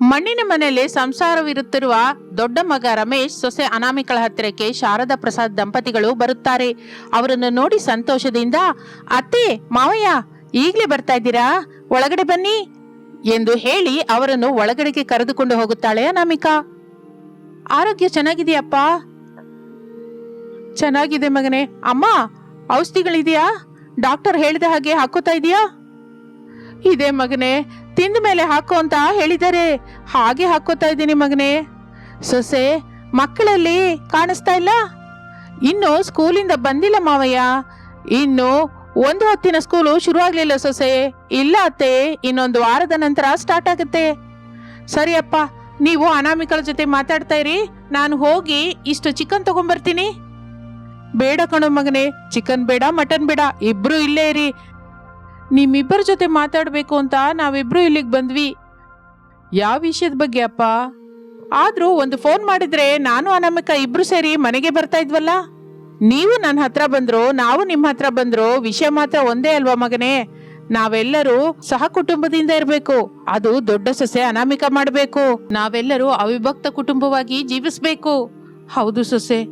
ಮಣ್ಣಿನ ಮನೆಯಲ್ಲಿ ಸಂಸಾರವಿರುತ್ತಿರುವ ದೊಡ್ಡ ಮಗ ರಮೇಶ್ ಸೊಸೆ ಅನಾಮಿಕಳ ಹತ್ತಿರಕ್ಕೆ ಶಾರದಾ ಪ್ರಸಾದ್ ದಂಪತಿಗಳು ಬರುತ್ತಾರೆ. ಅವರನ್ನು ನೋಡಿ ಸಂತೋಷದಿಂದ, ಅತ್ತೆ, ಮಾವಯ್ಯ, ಈಗಲೇ ಬರ್ತಾ ಇದ್ದೀರಾ? ಒಳಗಡೆ ಬನ್ನಿ ಎಂದು ಹೇಳಿ ಅವರನ್ನು ಒಳಗಡೆಗೆ ಕರೆದುಕೊಂಡು ಹೋಗುತ್ತಾಳೆ ಅನಾಮಿಕಾ. ಆರೋಗ್ಯ ಚೆನ್ನಾಗಿದೆಯಪ್ಪ? ಚೆನ್ನಾಗಿದೆ ಮಗನೇ. ಅಮ್ಮ, ಔಷಧಿಗಳಿದೆಯಾ? ಡಾಕ್ಟರ್ ಹೇಳಿದ ಹಾಗೆ ಹಾಕೋತಾ ಇದೆಯಾ? ಇದೆ ಮಗನೇ, ತಿಂದ ಮೇಲೆ ಹಾಕೋ ಅಂತ ಹೇಳಿದ್ದಾರೆ ಹಾಗೆ ಹಾಕೋತಾ ಇದ್ದೀನಿ ಮಗನೇ. ಸೊಸೆ, ಮಕ್ಕಳಲ್ಲಿ ಕಾಣಿಸ್ತಾ ಇಲ್ಲ? ಇನ್ನು ಸ್ಕೂಲಿಂದ ಬಂದಿಲ್ಲ ಮಾವಯ್ಯ. ಇನ್ನು ಒಂದು ಹೊತ್ತಿನ ಸ್ಕೂಲು ಶುರು ಆಗ್ಲಿಲ್ಲ ಸೊಸೆ. ಇಲ್ಲ ಅತ್ತೆ, ಇನ್ನೊಂದು ವಾರದ ನಂತರ ಸ್ಟಾರ್ಟ್ ಆಗುತ್ತೆ. ಸರಿಯಪ್ಪ ನೀವು ಅನಾಮಿಕಳ ಜೊತೆ ಮಾತಾಡ್ತಾ ಇರಿ. ನಾನು ಹೋಗಿ ಇಷ್ಟು ಚಿಕನ್ ತಗೊಂಡ್ಬರ್ತೀನಿ ಬೇಡ ಕಣೋ ಮಗನೇ, ಚಿಕನ್ ಬೇಡ, ಮಟನ್ ಬೇಡ, ಇಬ್ರು ಇಲ್ಲೇ ಇರಿ. ನಿಮ್ಮಿಬ್ಬರ ಜೊತೆ ಮಾತಾಡಬೇಕು ಅಂತ ನಾವಿಬ್ರು ಇಲ್ಲಿಗೆ ಬಂದ್ವಿ. ಯಾವ ವಿಷಯದ ಬಗ್ಗೆ ಅಪ್ಪ? ಆದ್ರೂ ಒಂದು ಫೋನ್ ಮಾಡಿದ್ರೆ ನಾನು ಅನಾಮಿಕ ಇಬ್ರು ಸೇರಿ ಮನೆಗೆ ಬರ್ತಾ ಇದ್ವಲ್ಲ? ನೀವು ನನ್ನ ಹತ್ರ ಬಂದ್ರು, ನಾವು ನಿಮ್ಮ ಹತ್ರ ಬಂದ್ರು ವಿಷಯ ಮಾತ್ರ ಒಂದೇ ಅಲ್ವಾ ಮಗನೇ? ನಾವೆಲ್ಲರೂ ಸಹ ಕುಟುಂಬದಿಂದ ಇರಬೇಕು. ಅದು ದೊಡ್ಡ ಸೊಸೆ ಅನಾಮಿಕ ಮಾಡಬೇಕು. ನಾವೆಲ್ಲರೂ ಅವಿಭಕ್ತ ಕುಟುಂಬವಾಗಿ ಜೀವಿಸಬೇಕು. ಹೌದು ಸೊಸೆ.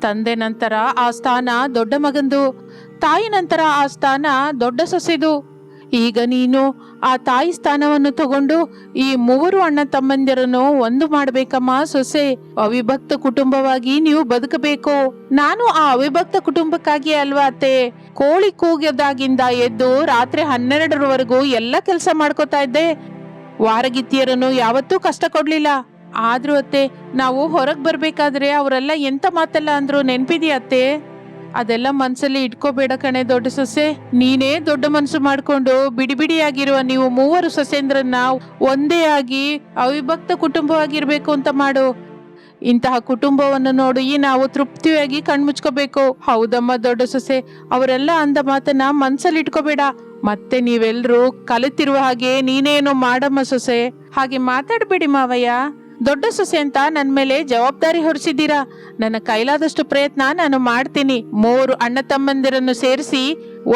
ತಂದೆ ನಂತರ ಆ ಸ್ಥಾನ ದೊಡ್ಡ ಮಗಂದು. ತಾಯಿ ನಂತರ ಆ ಸ್ಥಾನ ದೊಡ್ಡ ಸೊಸೆದು. ಈಗ ನೀನು ಆ ತಾಯಿ ಸ್ಥಾನವನ್ನು ತಗೊಂಡು ಈ ಮೂವರು ಅಣ್ಣ ತಮ್ಮಂದಿರನ್ನು ಒಂದು ಮಾಡ್ಬೇಕಮ್ಮ ಸೊಸೆ. ಅವಿಭಕ್ತ ಕುಟುಂಬವಾಗಿ ನೀವು ಬದುಕಬೇಕು. ನಾನು ಆ ಅವಿಭಕ್ತ ಕುಟುಂಬಕ್ಕಾಗಿ ಅಲ್ವಾ ಅತ್ತೆ? ಕೋಳಿ ಕೂಗದಾಗಿಂದ ಎದ್ದು ರಾತ್ರಿ ಹನ್ನೆರಡರವರೆಗೂ ಎಲ್ಲ ಕೆಲಸ ಮಾಡ್ಕೋತಾ ಇದ್ದೆ. ವಾರಗಿತ್ತಿಯರನ್ನು ಯಾವತ್ತೂ ಕಷ್ಟ ಕೊಡ್ಲಿಲ್ಲ. ಆದ್ರೂ ಅತ್ತೆ, ನಾವು ಹೊರಗೆ ಬರ್ಬೇಕಾದ್ರೆ ಅವರೆಲ್ಲ ಎಂತ ಮಾತಲ್ಲ ಅಂದ್ರು ನೆನ್ಪಿದ್ಯಾ ಅತ್ತೆ? ಅದೆಲ್ಲ ಮನ್ಸಲ್ಲಿ ಇಟ್ಕೋಬೇಡ ಕಣೆ ದೊಡ್ಡ ಸೊಸೆ. ನೀನೇ ದೊಡ್ಡ ಮನಸ್ಸು ಮಾಡ್ಕೊಂಡು ಬಿಡಿ ಬಿಡಿಯಾಗಿರುವ ನೀವು ಮೂವರು ಸೊಸೆಂದ್ರನ್ನ ಒಂದೇ ಆಗಿ ಅವಿಭಕ್ತ ಕುಟುಂಬವಾಗಿರ್ಬೇಕು ಅಂತ ಮಾಡು. ಇಂತಹ ಕುಟುಂಬವನ್ನು ನೋಡಿ ನಾವು ತೃಪ್ತಿಯಾಗಿ ಕಣ್ಮುಚ್ಕೋಬೇಕು. ಹೌದಮ್ಮ ದೊಡ್ಡ ಸೊಸೆ, ಅವರೆಲ್ಲ ಅಂದ ಮಾತನ್ನ ಮನ್ಸಲ್ಲಿ ಇಟ್ಕೋಬೇಡ. ಮತ್ತೆ ನೀವೆಲ್ಲರೂ ಕಲಿತಿರುವ ಹಾಗೆ ನೀನೇನೋ ಮಾಡಮ್ಮ ಸೊಸೆ. ಹಾಗೆ ಮಾತಾಡಬೇಡಿ ಮಾವಯ್ಯ. ದೊಡ್ಡ ಸೊಸೆ ಅಂತ ನನ್ನ ಮೇಲೆ ಜವಾಬ್ದಾರಿ ಹೊರಿಸಿದ್ದೀರಾ? ನನ್ನ ಕೈಲಾದಷ್ಟು ಪ್ರಯತ್ನ ನಾನು ಮಾಡ್ತೀನಿ. ಮೂರು ಅಣ್ಣ ತಮ್ಮಂದಿರನ್ನು ಸೇರಿಸಿ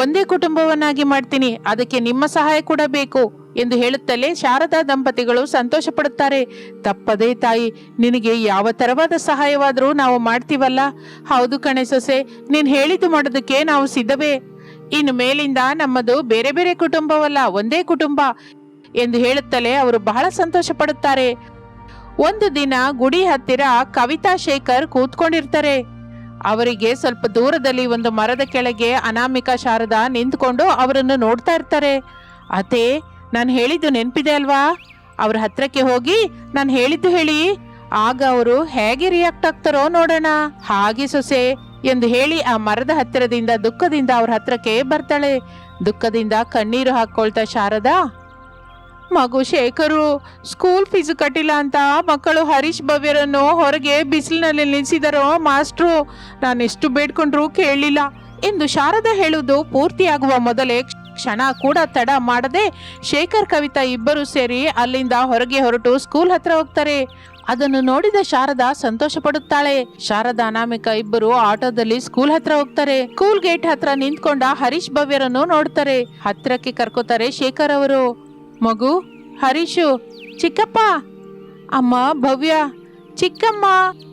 ಒಂದೇ ಕುಟುಂಬವನ್ನಾಗಿ ಮಾಡ್ತೀನಿ. ಅದಕ್ಕೆ ನಿಮ್ಮ ಸಹಾಯ ಕೂಡ ಬೇಕು ಎಂದು ಹೇಳುತ್ತಲೇ ಶಾರದಾ ದಂಪತಿಗಳು ಸಂತೋಷ ಪಡುತ್ತಾರೆ ತಪ್ಪದೇ ತಾಯಿ, ನಿನಗೆ ಯಾವ ತರವಾದ ಸಹಾಯವಾದರೂ ನಾವು ಮಾಡ್ತೀವಲ್ಲ? ಹೌದು ಕಣೆ ಸೊಸೆ, ನೀನು ಹೇಳಿದ್ದು ಮಾಡೋದಕ್ಕೆ ನಾವು ಸಿದ್ಧವೇ. ಇನ್ನು ಮೇಲಿಂದ ನಮ್ಮದು ಬೇರೆ ಬೇರೆ ಕುಟುಂಬವಲ್ಲ, ಒಂದೇ ಕುಟುಂಬ ಎಂದು ಹೇಳುತ್ತಲೇ ಅವರು ಬಹಳ ಸಂತೋಷ ಪಡುತ್ತಾರೆ ಒಂದು ದಿನ ಗುಡಿ ಹತ್ತಿರ ಕವಿತಾ ಶೇಖರ್ ಕೂತ್ಕೊಂಡಿರ್ತಾರೆ. ಅವರಿಗೆ ಸ್ವಲ್ಪ ದೂರದಲ್ಲಿ ಒಂದು ಮರದ ಕೆಳಗೆ ಅನಾಮಿಕಾ ಶಾರದಾ ನಿಂತ್ಕೊಂಡು ಅವರನ್ನು ನೋಡ್ತಾ ಇರ್ತಾರೆ. ಅತೆ ನಾನು ಹೇಳಿದ್ದು ನೆನಪಿದೆ ಅಲ್ವಾ? ಅವ್ರ ಹತ್ರಕ್ಕೆ ಹೋಗಿ ನಾನು ಹೇಳಿದ್ದು ಹೇಳಿ. ಆಗ ಅವರು ಹೇಗೆ ರಿಯಾಕ್ಟ್ ಆಗ್ತಾರೋ ನೋಡೋಣ. ಹಾಗೆ ಸೊಸೆ, ಎಂದು ಹೇಳಿ ಆ ಮರದ ಹತ್ತಿರದಿಂದ ದುಃಖದಿಂದ ಅವ್ರ ಹತ್ರಕ್ಕೆ ಬರ್ತಾಳೆ. ದುಃಖದಿಂದ ಕಣ್ಣೀರು ಹಾಕೊಳ್ತಾ ಶಾರದಾ ಮಗು ಶೇಖರು ಸ್ಕೂಲ್ ಫೀಸು ಕಟ್ಟಿಲ್ಲ ಅಂತ ಮಕ್ಕಳು ಹರೀಶ್ ಭವ್ಯರನ್ನು ಹೊರಗೆ ಬಿಸಿಲಿನಲ್ಲಿ ನಿಲ್ಲಿಸಿದರೋ ಮಾಸ್ಟ್ರು? ನಾನೆಷ್ಟು ಬೇಡ್ಕೊಂಡ್ರು ಕೇಳಲಿಲ್ಲ. ಎಂದು ಶಾರದಾ ಹೇಳುವುದು ಪೂರ್ತಿಯಾಗುವ ಮೊದಲೇ ಕ್ಷಣ ಕೂಡ ತಡ ಮಾಡದೆ ಶೇಖರ್ ಕವಿತಾ ಇಬ್ಬರು ಸೇರಿ ಅಲ್ಲಿಂದ ಹೊರಗೆ ಹೊರಟು ಸ್ಕೂಲ್ ಹತ್ರ ಹೋಗ್ತಾರೆ. ಅದನ್ನು ನೋಡಿದ ಶಾರದಾ ಸಂತೋಷ ಪಡುತ್ತಾಳೆ ಶಾರದಾ ಅನಾಮಿಕ ಇಬ್ಬರು ಆಟೋದಲ್ಲಿ ಸ್ಕೂಲ್ ಹತ್ರ ಹೋಗ್ತಾರೆ. ಸ್ಕೂಲ್ ಗೇಟ್ ಹತ್ರ ನಿಂತ್ಕೊಂಡ ಹರೀಶ್ ಭವ್ಯರನ್ನು ನೋಡ್ತಾರೆ. ಹತ್ರಕ್ಕೆ ಕರ್ಕೋತಾರೆ ಶೇಖರ್ ಅವರು. ಮಗು, ಹರೀಶು, ಚಿಕ್ಕಪ್ಪ. ಅಮ್ಮ, ಭವ್ಯ, ಚಿಕ್ಕಮ್ಮ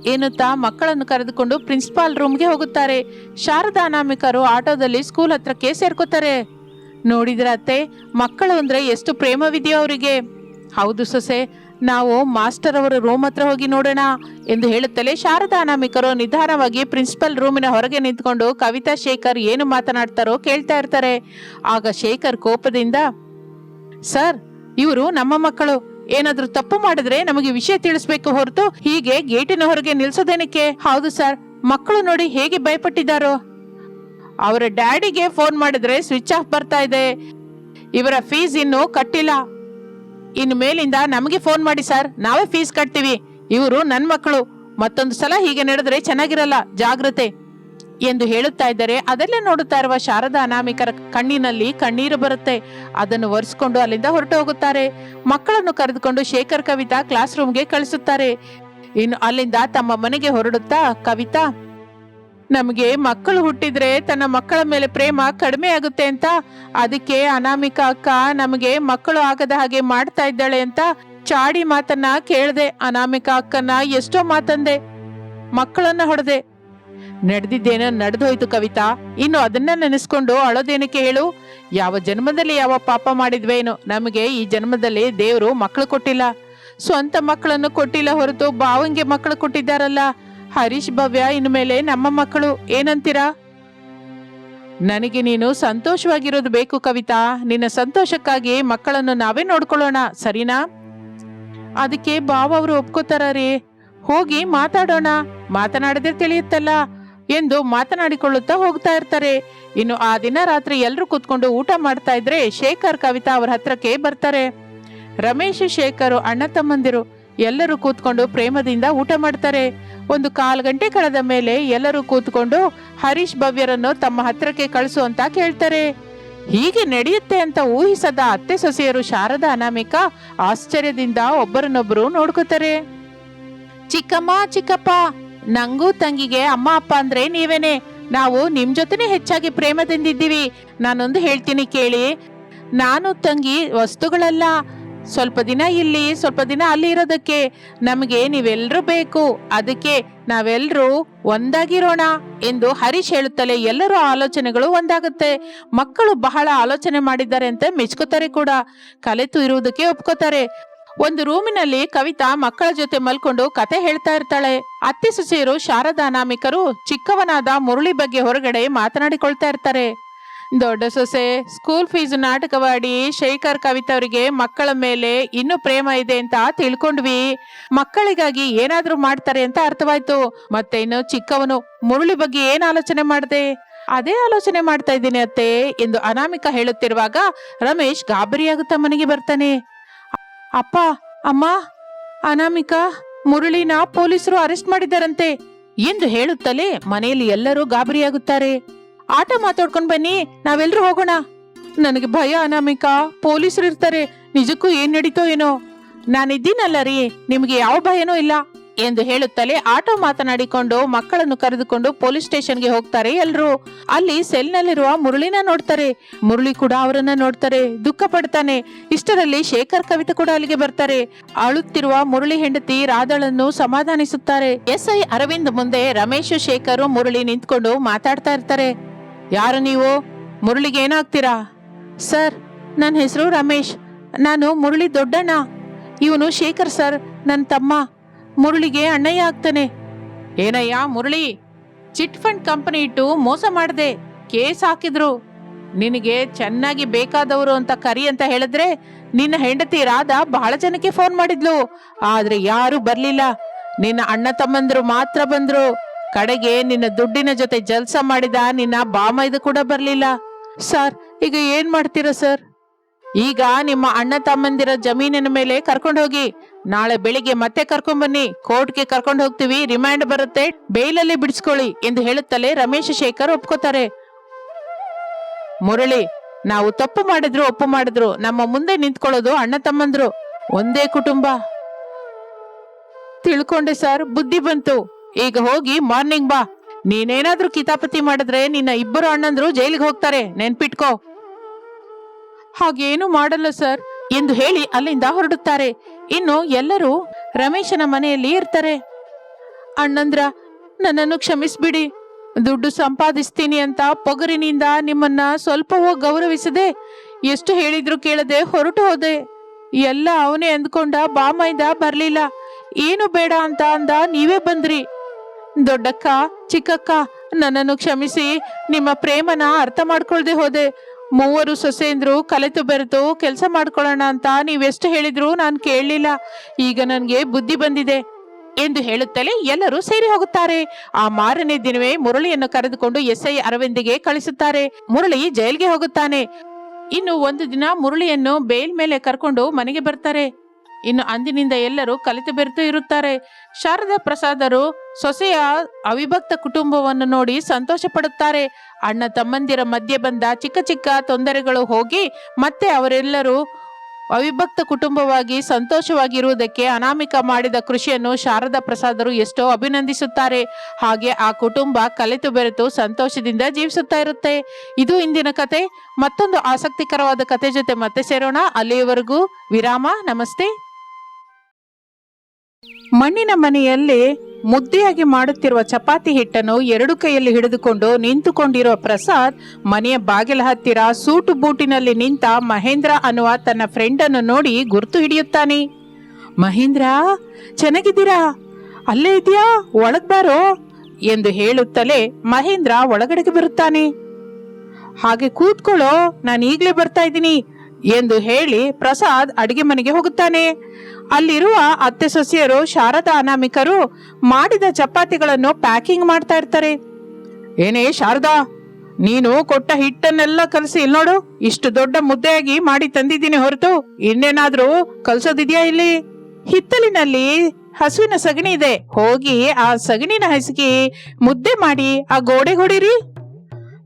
ಎನ್ನುತ್ತಾ ಮಕ್ಕಳನ್ನು ಕರೆದುಕೊಂಡು ಪ್ರಿನ್ಸಿಪಾಲ್ ರೂಮ್ಗೆ ಹೋಗುತ್ತಾರೆ. ಶಾರದಾ ಅನಾಮಿಕರು ಆಟೋದಲ್ಲಿ ಸ್ಕೂಲ್ ಹತ್ರಕ್ಕೆ ಸೇರ್ಕೋತಾರೆ. ನೋಡಿದ್ರ ಅತ್ತೆ, ಮಕ್ಕಳು ಅಂದ್ರೆ ಎಷ್ಟು ಪ್ರೇಮವಿದೆಯೋ ಅವರಿಗೆ. ಹೌದು ಸೊಸೆ, ನಾವು ಮಾಸ್ಟರ್ ಅವರ ರೂಮ್ ಹತ್ರ ಹೋಗಿ ನೋಡೋಣ ಎಂದು ಹೇಳುತ್ತಲೇ ಶಾರದಾ ಅನಾಮಿಕರು ನಿಧಾನವಾಗಿ ಪ್ರಿನ್ಸಿಪಲ್ ರೂಮಿನ ಹೊರಗೆ ನಿಂತ್ಕೊಂಡು ಕವಿತಾ ಶೇಖರ್ ಏನು ಮಾತನಾಡ್ತಾರೋ ಕೇಳ್ತಾ ಇರ್ತಾರೆ. ಆಗ ಶೇಖರ್ ಕೋಪದಿಂದ ಸರ್, ಇವರು ನಮ್ಮ ಮಕ್ಕಳು. ಏನಾದ್ರೂ ತಪ್ಪು ಮಾಡಿದ್ರೆ ನಮಗೆ ವಿಷಯ ತಿಳಿಸ್ಬೇಕು ಹೊರತು ಹೀಗೆ ಗೇಟಿನ ಹೊರಗೆ ನಿಲ್ಸೋದೇನಕ್ಕೆ? ಹೌದು ಸರ್, ಮಕ್ಕಳು ನೋಡಿ ಹೇಗೆ ಭಯಪಟ್ಟಿದ್ದಾರೋ. ಅವರ ಡ್ಯಾಡಿಗೆ ಫೋನ್ ಮಾಡಿದ್ರೆ ಸ್ವಿಚ್ ಆಫ್ ಬರ್ತಾ ಇದೆ. ಇವರ ಫೀಸ್ ಇನ್ನು ಕಟ್ಟಿಲ್ಲ. ಇನ್ನು ಮೇಲಿಂದ ನಮಗೆ ಫೋನ್ ಮಾಡಿ ಸರ್, ನಾವೇ ಫೀಸ್ ಕಟ್ತೀವಿ. ಇವರು ನನ್ನ ಮಕ್ಕಳು. ಮತ್ತೊಂದು ಸಲ ಹೀಗೆ ನಡೆದ್ರೆ ಚೆನ್ನಾಗಿರಲ್ಲ, ಜಾಗ್ರತೆ. ಎಂದು ಹೇಳುತ್ತಾ ಇದ್ದರೆ. ಅದೆಲ್ಲ ನೋಡುತ್ತಾ ಇರುವ ಶಾರದಾ ಅನಾಮಿಕರ ಕಣ್ಣಿನಲ್ಲಿ ಕಣ್ಣೀರು ಬರುತ್ತೆ. ಅದನ್ನು ಒರೆಸ್ಕೊಂಡು ಅಲ್ಲಿಂದ ಹೊರಟು ಹೋಗುತ್ತಾರೆ. ಮಕ್ಕಳನ್ನು ಕರೆದುಕೊಂಡು ಶೇಖರ್ ಕವಿತಾ ಕ್ಲಾಸ್ ರೂಮ್ಗೆ ಕಳಿಸುತ್ತಾರೆ. ಇನ್ನು ಅಲ್ಲಿಂದ ತಮ್ಮ ಮನೆಗೆ ಹೊರಡುತ್ತಾ, ಕವಿತಾ, ನಮಗೆ ಮಕ್ಕಳು ಹುಟ್ಟಿದ್ರೆ ತನ್ನ ಮಕ್ಕಳ ಮೇಲೆ ಪ್ರೇಮ ಕಡಿಮೆ ಆಗುತ್ತೆ ಅಂತ. ಅದಕ್ಕೆ ಅನಾಮಿಕಾ ಅಕ್ಕ ನಮಗೆ ಮಕ್ಕಳು ಆಗದ ಹಾಗೆ ಮಾಡ್ತಾ ಇದ್ದಾಳೆ ಅಂತ ಚಾಡಿ ಮಾತನ್ನ ಕೇಳ್ದೆ. ಅನಾಮಿಕ ಅಕ್ಕನ ಎಷ್ಟೋ ಮಾತಂದೆ. ಮಕ್ಕಳನ್ನ ಹೊಡೆದೆ. ನಡೆದಿದ್ದೇನೋ, ನಡೆದೋಯ್ತು ಕವಿತಾ. ಇನ್ನು ಅದನ್ನ ನೆನೆಸ್ಕೊಂಡು ಅಳೋದೇನಕ್ಕೆ ಹೇಳು? ಯಾವ ಜನ್ಮದಲ್ಲಿ ಯಾವ ಪಾಪ ಮಾಡಿದ್ವೇನು? ನಮಗೆ ಈ ಜನ್ಮದಲ್ಲಿ ದೇವರು ಮಕ್ಕಳು ಕೊಟ್ಟಿಲ್ಲ. ಸ್ವಂತ ಮಕ್ಕಳನ್ನು ಕೊಟ್ಟಿಲ್ಲ ಹೊರತು ಬಾವಂಗೆ ಮಕ್ಕಳು ಕೊಟ್ಟಿದ್ದಾರಲ್ಲ. ಹರೀಶ್ ಭವ್ಯ ಇನ್ಮೇಲೆ ನಮ್ಮ ಮಕ್ಕಳು. ಏನಂತೀರಾ? ನನಗೆ ನೀನು ಸಂತೋಷವಾಗಿರೋದು ಬೇಕು ಕವಿತಾ. ನಿನ್ನ ಸಂತೋಷಕ್ಕಾಗಿ ಮಕ್ಕಳನ್ನು ನಾವೇ ನೋಡ್ಕೊಳ್ಳೋಣ, ಸರಿನಾ? ಅದಕ್ಕೆ ಬಾವ ಅವರು ಒಪ್ಕೋತಾರ ರೀ ಹೋಗಿ ಮಾತಾಡೋಣ. ಮಾತನಾಡದೆ ತಿಳಿಯುತ್ತಲ್ಲ. ಎಂದು ಮಾತನಾಡಿಕೊಳ್ಳುತ್ತಾ ಹೋಗ್ತಾ ಇರ್ತಾರೆ. ಇನ್ನು ಆ ದಿನ ರಾತ್ರಿ ಎಲ್ಲರೂ ಕೂತ್ಕೊಂಡು ಊಟ ಮಾಡ್ತಾ ಇದ್ರೆ ಶೇಖರ್ ಕವಿತಾ ಅವರ ಹತ್ರಕ್ಕೆ ಬರ್ತಾರೆ. ರಮೇಶ್, ಶೇಖರ್, ಅಣ್ಣ ತಮ್ಮಂದಿರು ಎಲ್ಲರೂ ಕೂತ್ಕೊಂಡು ಪ್ರೇಮದಿಂದ ಊಟ ಮಾಡ್ತಾರೆ. ಒಂದು ಕಾಲು ಗಂಟೆ ಕಳೆದ ಮೇಲೆ ಎಲ್ಲರೂ ಕೂತ್ಕೊಂಡು ಹರೀಶ್ ಭವ್ಯರನ್ನು ತಮ್ಮ ಹತ್ರಕ್ಕೆ ಕಳಿಸು ಅಂತ ಕೇಳ್ತಾರೆ. ಹೀಗೆ ನಡೆಯುತ್ತೆ ಅಂತ ಊಹಿಸದ ಅತ್ತೆ ಸೊಸೆಯರು ಶಾರದಾ, ಅನಾಮಿಕ ಆಶ್ಚರ್ಯದಿಂದ ಒಬ್ಬರನ್ನೊಬ್ಬರು ನೋಡ್ಕೋತಾರೆ. ಚಿಕ್ಕಮ್ಮ, ಚಿಕ್ಕಪ್ಪ ನಂಗೂ ತಂಗಿಗೆ ಅಮ್ಮ, ಅಪ್ಪ ಅಂದ್ರೆ ನೀವೇನೆ? ನಾವು ನಿಮ್ ಜೊತೆನೆ ಹೆಚ್ಚಾಗಿ ಪ್ರೇಮದಿಂದಿದ್ದೀವಿ. ನಾನೊಂದು ಹೇಳ್ತೀನಿ ಕೇಳಿ. ನಾನು ತಂಗಿ ವಸ್ತುಗಳಲ್ಲ. ಸ್ವಲ್ಪ ದಿನ ಇಲ್ಲಿ, ಸ್ವಲ್ಪ ದಿನ ಅಲ್ಲಿ ಇರೋದಕ್ಕೆ. ನಮಗೆ ನೀವೆಲ್ಲರೂ ಬೇಕು. ಅದಕ್ಕೆ ನಾವೆಲ್ಲರೂ ಒಂದಾಗಿರೋಣ ಎಂದು ಹರೀಶ್ ಹೇಳುತ್ತಲೇ ಎಲ್ಲರೂ ಆಲೋಚನೆಗಳು ಒಂದಾಗುತ್ತೆ. ಮಕ್ಕಳು ಬಹಳ ಆಲೋಚನೆ ಮಾಡಿದ್ದಾರೆ ಅಂತ ಮೆಚ್ಕೋತಾರೆ ಕೂಡ. ಕಲೆತು ಇರುವುದಕ್ಕೆ ಒಪ್ಕೋತಾರೆ. ಒಂದು ರೂಮಿನಲ್ಲಿ ಕವಿತಾ ಮಕ್ಕಳ ಜೊತೆ ಮಲ್ಕೊಂಡು ಕತೆ ಹೇಳ್ತಾ ಇರ್ತಾಳೆ. ಅತ್ತೆ ಸೊಸೆಯರು ಶಾರದಾ ನಾಮಿಕರು ಚಿಕ್ಕವನಾದ ಮುರಳಿ ಬಗ್ಗೆ ಹೊರಗಡೆ ಮಾತನಾಡಿಕೊಳ್ತಾ ಇರ್ತಾರೆ. ದೊಡ್ಡ ಸೊಸೆ ಸ್ಕೂಲ್ ಫೀಸ್ ನಾಟಕವಾಡಿ ಶೇಖರ್ ಕವಿತವರಿಗೆ ಮಕ್ಕಳ ಮೇಲೆ ಇನ್ನೂ ಪ್ರೇಮ ಇದೆ ಅಂತ ತಿಳ್ಕೊಂಡ್ವಿ. ಮಕ್ಕಳಿಗಾಗಿ ಏನಾದ್ರೂ ಮಾಡ್ತಾರೆ ಅಂತ ಅರ್ಥವಾಯ್ತು. ಮತ್ತೆ ಇನ್ನು ಚಿಕ್ಕವನು ಮುರುಳಿ ಬಗ್ಗೆ ಏನ್ ಆಲೋಚನೆ ಮಾಡಿದೆ? ಅದೇ ಆಲೋಚನೆ ಮಾಡ್ತಾ ಇದ್ದೀನಿ ಅತ್ತೆ. ಎಂದು ಅನಾಮಿಕ ಹೇಳುತ್ತಿರುವಾಗ ರಮೇಶ್ ಗಾಬರಿಯಾಗುತ್ತಾ ಮನೆಗೆ ಬರ್ತಾನೆ. ಅಪ್ಪ, ಅಮ್ಮ, ಅನಾಮಿಕಾ, ಮುರಳಿನ ಪೊಲೀಸರು ಅರೆಸ್ಟ್ ಮಾಡಿದ್ದಾರಂತೆ. ಎಂದು ಹೇಳುತ್ತಲೇ ಮನೆಯಲ್ಲಿ ಎಲ್ಲರೂ ಗಾಬರಿಯಾಗುತ್ತಾರೆ. ಆಟ ಮಾತಾಡ್ಕೊಂಡ್ ಬನ್ನಿ ನಾವೆಲ್ಲರೂ ಹೋಗೋಣ. ನನಗೆ ಭಯ ಅನಾಮಿಕಾ, ಪೊಲೀಸರು ಇರ್ತಾರೆ. ನಿಜಕ್ಕೂ ಏನ್ ನಡೀತೋ ಏನೋ. ನಾನಿದ್ದೀನಲ್ಲ ರೀ, ನಿಮ್ಗೆ ಯಾವ ಭಯನೂ ಇಲ್ಲ. ಎಂದು ಹೇಳುತ್ತಲೇ ಆಟೋ ಮಾತನಾಡಿಕೊಂಡು ಮಕ್ಕಳನ್ನು ಕರೆದುಕೊಂಡು ಪೊಲೀಸ್ ಸ್ಟೇಷನ್ಗೆ ಹೋಗ್ತಾರೆ ಎಲ್ಲರೂ ಅಲ್ಲಿ ಸೆಲ್ನಲ್ಲಿರುವ ಮುರುಳಿನ ನೋಡ್ತಾರೆ. ಮುರುಳಿ ಕೂಡ ಅವರನ್ನ ನೋಡ್ತಾರೆ. ದುಃಖ ಪಡ್ತಾನೆ. ಇಷ್ಟರಲ್ಲಿ ಶೇಖರ್ ಕವಿತ ಕೂಡ ಅಲ್ಲಿಗೆ ಬರ್ತಾರೆ. ಅಳುತ್ತಿರುವ ಮುರುಳಿ ಹೆಂಡತಿ ರಾಧಳನ್ನು ಸಮಾಧಾನಿಸುತ್ತಾರೆ. ಎಸ್ ಐ ಅರವಿಂದ್ ಮುಂದೆ ರಮೇಶ್, ಶೇಖರ್, ಮುರಳಿ ನಿಂತ್ಕೊಂಡು ಮಾತಾಡ್ತಾ ಇರ್ತಾರೆ. ಯಾರು ನೀವು? ಮುರುಳಿಗೆ ಏನಾಗ್ತೀರಾ? ಸರ್, ನನ್ನ ಹೆಸರು ರಮೇಶ್. ನಾನು ಮುರಳಿ ದೊಡ್ಡಣ್ಣ. ಇವನು ಶೇಖರ್ ಸರ್, ನನ್ನ ತಮ್ಮ. ಮುರಳಿಗೆ ಅಣ್ಣಯ್ಯ ಆಗ್ತಾನೆ. ಏನಯ್ಯ ಮುರಳಿ? ಚಿಟ್ ಫಂಡ್ ಕಂಪನಿ ಇಟ್ಟು ಮೋಸ ಮಾಡದೆ, ಕೇಸ್ ಹಾಕಿದ್ರು. ನಿನಗೆ ಚೆನ್ನಾಗಿ ಬೇಕಾದವರು ಅಂತ ಕರಿ ಅಂತ ಹೇಳಿದ್ರೆ ನಿನ್ನ ಹೆಂಡತಿ ರಾಧಾ ಬಹಳ ಜನಕ್ಕೆ ಫೋನ್ ಮಾಡಿದ್ಲು. ಆದ್ರೆ ಯಾರು ಬರ್ಲಿಲ್ಲ. ನಿನ್ನ ಅಣ್ಣ ತಮ್ಮಂದ್ರು ಮಾತ್ರ ಬಂದ್ರು. ಕಡೆಗೆ ನಿನ್ನ ದುಡ್ಡಿನ ಜೊತೆ ಜಲ್ಸ ಮಾಡಿದ ನಿನ್ನ ಬಾಮೈದು ಕೂಡ ಬರ್ಲಿಲ್ಲ. ಸರ್, ಈಗ ಏನ್ ಮಾಡ್ತೀರಾ ಸರ್? ಈಗ ನಿಮ್ಮ ಅಣ್ಣ ತಮ್ಮಂದಿರ ಜಮೀನಿನ ಮೇಲೆ ಕರ್ಕೊಂಡು ಹೋಗಿ, ನಾಳೆ ಬೆಳಿಗ್ಗೆ ಮತ್ತೆ ಕರ್ಕೊಂಡ್ ಬನ್ನಿ, ಕೋರ್ಟ್ಗೆ ಕರ್ಕೊಂಡು ಹೋಗ್ತೀವಿ, ರಿಮ್ಯಾಂಡ್ ಬರುತ್ತೆ, ಬೇಲಲ್ಲಿ ಬಿಡಿಸ್ಕೊಳ್ಳಿ ಎಂದು ಹೇಳುತ್ತಲೇ ರಮೇಶ್ ಶೇಖರ್ ಒಪ್ಕೋತಾರೆ. ಮುರಳಿ, ನಾವು ತಪ್ಪು ಮಾಡಿದ್ರು, ಒಪ್ಪು ಮಾಡಿದ್ರು, ನಮ್ಮ ಮುಂದೆ ನಿಂತ್ಕೊಳ್ಳೋದು ಅಣ್ಣ ತಮ್ಮಂದ್ರು, ಒಂದೇ ಕುಟುಂಬ. ತಿಳ್ಕೊಂಡೆ ಸರ್, ಬುದ್ಧಿ ಬಂತು. ಈಗ ಹೋಗಿ ಮಾರ್ನಿಂಗ್ ಬಾ. ನೀನೇನಾದ್ರೂ ಕಿತಾಪತಿ ಮಾಡಿದ್ರೆ ನಿನ್ನ ಇಬ್ಬರು ಅಣ್ಣಂದ್ರು ಜೈಲಿಗೆ ಹೋಗ್ತಾರೆ, ನೆನ್ಪಿಟ್ಕೋ. ಹಾಗೇನು ಮಾಡಲ್ಲ ಸರ್ ಎಂದು ಹೇಳಿ ಅಲ್ಲಿಂದ ಹೊರಡುತ್ತಾರೆ. ಇನ್ನು ಎಲ್ಲರೂ ರಮೇಶನ ಮನೆಯಲ್ಲಿ ಇರ್ತಾರೆ. ಅಣ್ಣಂದ್ರ, ನನ್ನನ್ನು ಕ್ಷಮಿಸ್ಬಿಡಿ. ದುಡ್ಡು ಸಂಪಾದಿಸ್ತೀನಿ ಅಂತ ಪೊಗರಿನಿಂದ ನಿಮ್ಮನ್ನ ಸ್ವಲ್ಪವೂ ಗೌರವಿಸದೆ ಎಷ್ಟು ಹೇಳಿದ್ರು ಕೇಳದೆ ಹೊರಟು ಹೋದೆ. ಎಲ್ಲ ಅವನೇ ಅಂದ್ಕೊಂಡ ಬಾಮೈದ ಬರ್ಲಿಲ್ಲ. ಏನು ಬೇಡ ಅಂತ ಅಂದ ನೀವೇ ಬಂದ್ರಿ. ದೊಡ್ಡಕ್ಕ, ಚಿಕ್ಕಕ್ಕ, ನನ್ನನ್ನು ಕ್ಷಮಿಸಿ ನಿಮ್ಮ ಪ್ರೇಮನ ಅರ್ಥ ಮಾಡ್ಕೊಳ್ದೆ ಹೋದೆ. ಮೂವರು ಸೊಸೆಂದ್ರು ಕಲೆತು ಬೆರೆತು ಕೆಲಸ ಮಾಡ್ಕೊಳ್ಳೋಣ ಅಂತ ನೀವೆಷ್ಟು ಹೇಳಿದ್ರು ನಾನು ಕೇಳಲಿಲ್ಲ. ಈಗ ನನಗೆ ಬುದ್ಧಿ ಬಂದಿದೆ. ಎಂದು ಹೇಳುತ್ತಲೇ ಎಲ್ಲರೂ ಸೇರಿ ಹೋಗುತ್ತಾರೆ. ಆ ಮಾರನೇ ದಿನವೇ ಮುರಳಿಯನ್ನು ಕರೆದುಕೊಂಡು ಎಸ್ ಐ ಅರವಿಂದಿಗೆ ಕಳಿಸುತ್ತಾರೆ. ಮುರಳಿ ಜೈಲ್ಗೆ ಹೋಗುತ್ತಾನೆ. ಇನ್ನು ಒಂದು ದಿನ ಮುರಳಿಯನ್ನು ಬೇಲ್ ಮೇಲೆ ಕರ್ಕೊಂಡು ಮನೆಗೆ ಬರ್ತಾರೆ. ಇನ್ನು ಅಂದಿನಿಂದ ಎಲ್ಲರೂ ಕಲಿತು ಬೆರೆತು ಇರುತ್ತಾರೆ. ಶಾರದಾ ಪ್ರಸಾದರು ಸೊಸೆಯ ಅವಿಭಕ್ತ ಕುಟುಂಬವನ್ನು ನೋಡಿ ಸಂತೋಷ ಪಡುತ್ತಾರೆ ಅಣ್ಣ ತಮ್ಮಂದಿರ ಮಧ್ಯೆ ಬಂದ ಚಿಕ್ಕ ಚಿಕ್ಕ ತೊಂದರೆಗಳು ಹೋಗಿ ಮತ್ತೆ ಅವರೆಲ್ಲರೂ ಅವಿಭಕ್ತ ಕುಟುಂಬವಾಗಿ ಸಂತೋಷವಾಗಿರುವುದಕ್ಕೆ ಅನಾಮಿಕ ಮಾಡಿದ ಕೃಷಿಯನ್ನು ಶಾರದಾ ಪ್ರಸಾದರು ಎಷ್ಟೋ ಅಭಿನಂದಿಸುತ್ತಾರೆ. ಹಾಗೆ ಆ ಕುಟುಂಬ ಕಲಿತು ಬೆರೆತು ಸಂತೋಷದಿಂದ ಜೀವಿಸುತ್ತಾ ಇರುತ್ತೆ. ಇದು ಇಂದಿನ ಕತೆ. ಮತ್ತೊಂದು ಆಸಕ್ತಿಕರವಾದ ಕತೆ ಜೊತೆ ಮತ್ತೆ ಸೇರೋಣ. ಅಲ್ಲಿಯವರೆಗೂ ವಿರಾಮ. ನಮಸ್ತೆ. ಮಣ್ಣಿನ ಮನೆಯಲ್ಲಿ ಮುದ್ದೆಯಾಗಿ ಮಾಡುತ್ತಿರುವ ಚಪಾತಿ ಹಿಟ್ಟನ್ನು ಎರಡು ಕೈಯಲ್ಲಿ ಹಿಡಿದುಕೊಂಡು ನಿಂತುಕೊಂಡಿರುವ ಪ್ರಸಾದ್ ಮನೆಯ ಬಾಗಿಲ ಹತ್ತಿರ ಸೂಟು ಬೂಟಿನಲ್ಲಿ ನಿಂತ ಮಹೇಂದ್ರ ಅನ್ನುವ ತನ್ನ ಫ್ರೆಂಡನ್ನು ನೋಡಿ ಗುರ್ತು ಹಿಡಿಯುತ್ತಾನೆ. ಮಹೇಂದ್ರ, ಚೆನ್ನಾಗಿದ್ದೀರಾ? ಅಲ್ಲೇ ಇದೆಯಾ? ಒಳಗ್ ಬಾರೋ ಎಂದು ಹೇಳುತ್ತಲೇ ಮಹೇಂದ್ರ ಒಳಗಡೆಗೆ ಬರುತ್ತಾನೆ. ಹಾಗೆ ಕೂತ್ಕೊಳ್ಳೋ ನಾನು ಈಗಲೇ ಬರ್ತಾ ಇದ್ದೀನಿ. ಎಂದು ಹೇಳಿ ಪ್ರಸಾದ್ ಅಡಿಗೆ ಮನೆಗೆ ಹೋಗುತ್ತಾನೆ. ಅಲ್ಲಿರುವ ಅತ್ತೆ ಸೊಸೆಯರು ಶಾರದಾ ಅನಾಮಿಕರು ಮಾಡಿದ ಚಪಾತಿಗಳನ್ನು ಪ್ಯಾಕಿಂಗ್ ಮಾಡ್ತಾ ಇರ್ತಾರೆ. ಏನೇ ಶಾರದಾ, ನೀನು ಕೊಟ್ಟ ಹಿಟ್ಟನ್ನೆಲ್ಲ ಕಲಸಿ ಇಲ್ಲಿ ನೋಡು, ಇಷ್ಟು ದೊಡ್ಡ ಮುದ್ದೆಯಾಗಿ ಮಾಡಿ ತಂದಿದ್ದೀನಿ ಹೊರತು ಇನ್ನೇನಾದ್ರೂ ಕಲ್ಸೋದಿದ್ಯಾ ಇಲ್ಲಿ? ಹಿತ್ತಲಿನಲ್ಲಿ ಹಸುವಿನ ಸಗಣಿ ಇದೆ, ಹೋಗಿ ಆ ಸಗಣಿನ ಹಸಿಗೆ ಮುದ್ದೆ ಮಾಡಿ ಆ ಗೋಡೆ ಹೊಡಿರಿ.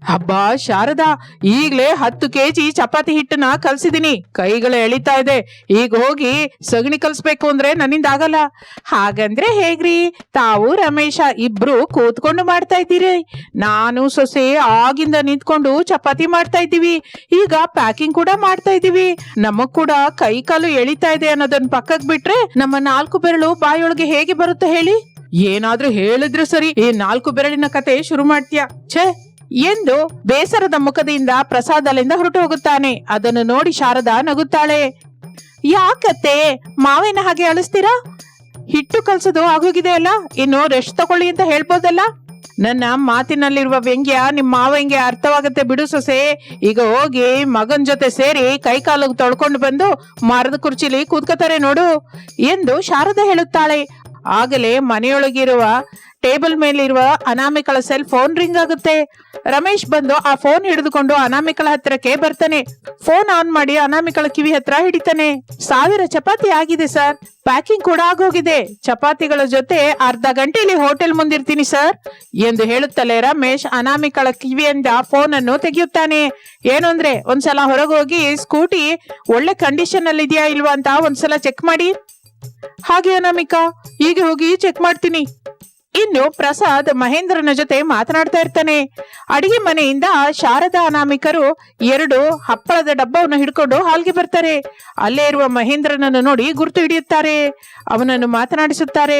ಹಬ್ಬಾ, ಶಾರದಾ, ಈಗ್ಲೇ ಹತ್ತು ಕೆಜಿ ಚಪಾತಿ ಹಿಟ್ಟನ್ನ ಕಲ್ಸಿದೀನಿ. ಕೈಗಳು ಎಳಿತಾ ಇದೆ. ಈಗ ಹೋಗಿ ಸಗಣಿ ಕಲ್ಸ್ಬೇಕು ಅಂದ್ರೆ ನನ್ನಿಂದ ಆಗಲ್ಲ. ಹಾಗಂದ್ರೆ ಹೇಗ್ರಿ? ತಾವು ರಮೇಶ ಇಬ್ರು ಕೂತ್ಕೊಂಡು ಮಾಡ್ತಾ ಇದ್ದೀರಿ. ನಾನು ಸೊಸೆ ಆಗಿಂದ ನಿಂತ್ಕೊಂಡು ಚಪಾತಿ ಮಾಡ್ತಾ ಇದ್ದೀವಿ. ಈಗ ಪ್ಯಾಕಿಂಗ್ ಕೂಡ ಮಾಡ್ತಾ ಇದ್ದೀವಿ. ನಮಗ್ ಕೂಡ ಕೈ ಕಾಲು ಎಳಿತಾ ಇದೆ ಅನ್ನೋದನ್ನ ಪಕ್ಕಕ್ ಬಿಟ್ರೆ ನಮ್ಮ ನಾಲ್ಕು ಬೆರಳು ಬಾಯೊಳಗೆ ಹೇಗೆ ಬರುತ್ತೆ ಹೇಳಿ? ಏನಾದ್ರೂ ಹೇಳಿದ್ರೆ ಸರಿ. ಈ ನಾಲ್ಕು ಬೆರಳಿನ ಕತೆ ಶುರು ಮಾಡ್ತೀಯ? ಛೇ! ಎಂದು ಬೇಸರದ ಮುಖದಿಂದ ಪ್ರಸಾದಲ್ಲಿಂದ ಹೊರಟು ಹೋಗುತ್ತಾನೆ. ಅದನ್ನು ನೋಡಿ ಶಾರದಾ ನಗುತ್ತಾಳೆ. ಯಾಕತ್ತೆ? ಮಾವಿನ ಹಾಗೆ ಅಳಿಸ್ತೀರಾ? ಹಿಟ್ಟು ಕಲ್ಸೋದು ಆಗೋಗಿದೆ ಅಲ್ಲ ಇನ್ನು ರೆಸ್ಟ್ ತಗೊಳ್ಳಿ ಅಂತ ಹೇಳ್ಬೋದಲ್ಲ? ನನ್ನ ಮಾತಿನಲ್ಲಿರುವ ವ್ಯಂಗ್ಯ ನಿಮ್ಮ ಮಾವಂಗೆ ಅರ್ಥವಾಗತ್ತೆ ಬಿಡು ಸೊಸೆ. ಈಗ ಹೋಗಿ ಮಗನ್ ಜೊತೆ ಸೇರಿ ಕೈ ಕಾಲು ತೊಳ್ಕೊಂಡು ಬಂದು ಮರದ ಕುರ್ಚಿಲಿ ಕೂತ್ಕೋತಾರೆ ನೋಡು ಎಂದು ಶಾರದಾ ಹೇಳುತ್ತಾಳೆ. ಆಗಲೇ ಮನೆಯೊಳಗಿರುವ ಟೇಬಲ್ ಮೇಲಿರುವ ಅನಾಮಿಕಳ ಸೆಲ್ ಫೋನ್ ರಿಂಗ್ ಆಗುತ್ತೆ. ರಮೇಶ್ ಬಂದು ಆ ಫೋನ್ ಹಿಡಿದುಕೊಂಡು ಅನಾಮಿಕಳ ಹತ್ರಕ್ಕೆ ಬರ್ತಾನೆ. ಫೋನ್ ಆನ್ ಮಾಡಿ ಅನಾಮಿಕಳ ಕಿವಿ ಹತ್ರ ಹಿಡಿತಾನೆ. ಸಾವಿರ ಚಪಾತಿ ಆಗಿದೆ ಸರ್. ಪ್ಯಾಕಿಂಗ್ ಕೂಡ ಆಗೋಗಿದೆ. ಚಪಾತಿಗಳ ಜೊತೆ ಅರ್ಧ ಗಂಟೆಯಲ್ಲಿ ಹೋಟೆಲ್ ಮುಂದಿರ್ತೀನಿ ಸರ್ ಎಂದು ಹೇಳುತ್ತಲೇ ರಮೇಶ್ ಅನಾಮಿಕಳ ಕಿವಿಯಿಂದ ಫೋನ್ ಅನ್ನು ತೆಗೆಯುತ್ತಾನೆ. ಏನು ಅಂದ್ರೆ, ಒಂದ್ಸಲ ಹೊರಗೋಗಿ ಸ್ಕೂಟಿ ಒಳ್ಳೆ ಕಂಡೀಷನ್ ಅಲ್ಲಿ ಇದೆಯಾ ಇಲ್ವಾ ಅಂತ ಒಂದ್ಸಲ ಚೆಕ್ ಮಾಡಿ. ಹಾಗೆ ಅನಾಮಿಕಾ ಈಗ ಹೋಗಿ ಚೆಕ್ ಮಾಡ್ತೀನಿ. ಇನ್ನು ಪ್ರಸಾದ್ ಮಹೇಂದ್ರನ ಜೊತೆ ಮಾತನಾಡ್ತಾ ಇರ್ತಾನೆ. ಅಡಿಗೆ ಮನೆಯಿಂದ ಶಾರದಾ ಅನಾಮಿಕರು ಎರಡು ಹಪ್ಪಳದ ಡಬ್ಬವನ್ನು ಹಿಡ್ಕೊಂಡು ಹಾಲ್ಗೆ ಬರ್ತಾರೆ. ಅಲ್ಲೇ ಇರುವ ಮಹೇಂದ್ರನನ್ನು ನೋಡಿ ಗುರ್ತು ಹಿಡಿಯುತ್ತಾರೆ. ಅವನನ್ನು ಮಾತನಾಡಿಸುತ್ತಾರೆ.